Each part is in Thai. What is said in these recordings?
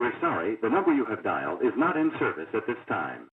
We're sorry, the number you have dialed is not in service at this time.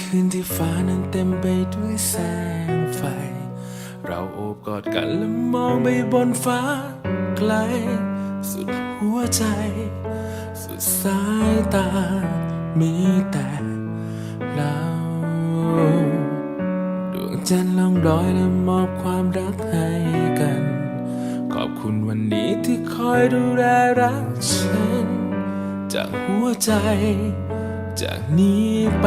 คืนที่ฟ้านั้นเต็มไปด้วยแสงไฟ เราโอบกอดกันและมองไปบนฟ้าไกล สุดหัวใจ สุดสายตา มีแต่เราดวงจันทร์ล่องลอยและมอบความรักให้กัน ขอบคุณวันนี้ที่คอยดูแลรักฉัน จากหัวใจจากนี้ไป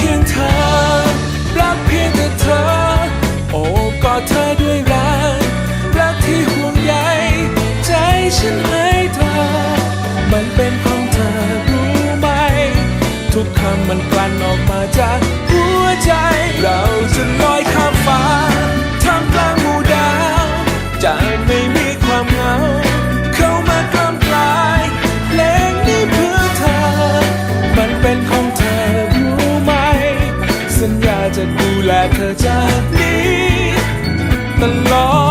คำมันกลั่นออกมาจากหัวใจ เราจะลอยข้ามฟ้าท่ามกลางหมู่ดาวจะไม่มีความเหงา เข้ามากล้ำกลายเพลงนี้เพื่อเธอ มันเป็นของเธอรู้ไหม สัญญาจะดูแลเธอจากนี้ตลอด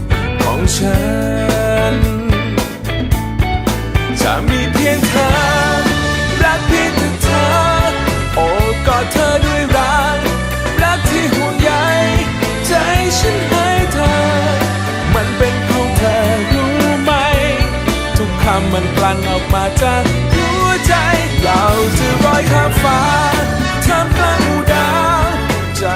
ฉัน จะมีเพียงเธอ รักเพียงแต่เธอ โอบกอดเธอด้วยรัก รักที่ห่วงใยใจฉันให้เธอ มันเป็นของเธอรู้ไหม ทุกคำมันกลั่นออกมาจากหัวใจ เราจะลอยข้ามฟ้าท่ามกลางหมู่ดาวจะ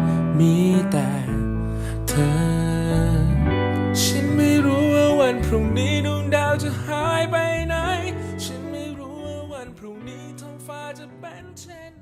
มีแต่เธอ ฉันไม่รู้ว่าวันพรุ่งนี้ดวงดาวจะหายไปไหน ฉันไม่รู้ว่าวันพรุ่งนี้ท้องฟ้าจะเป็นเช่น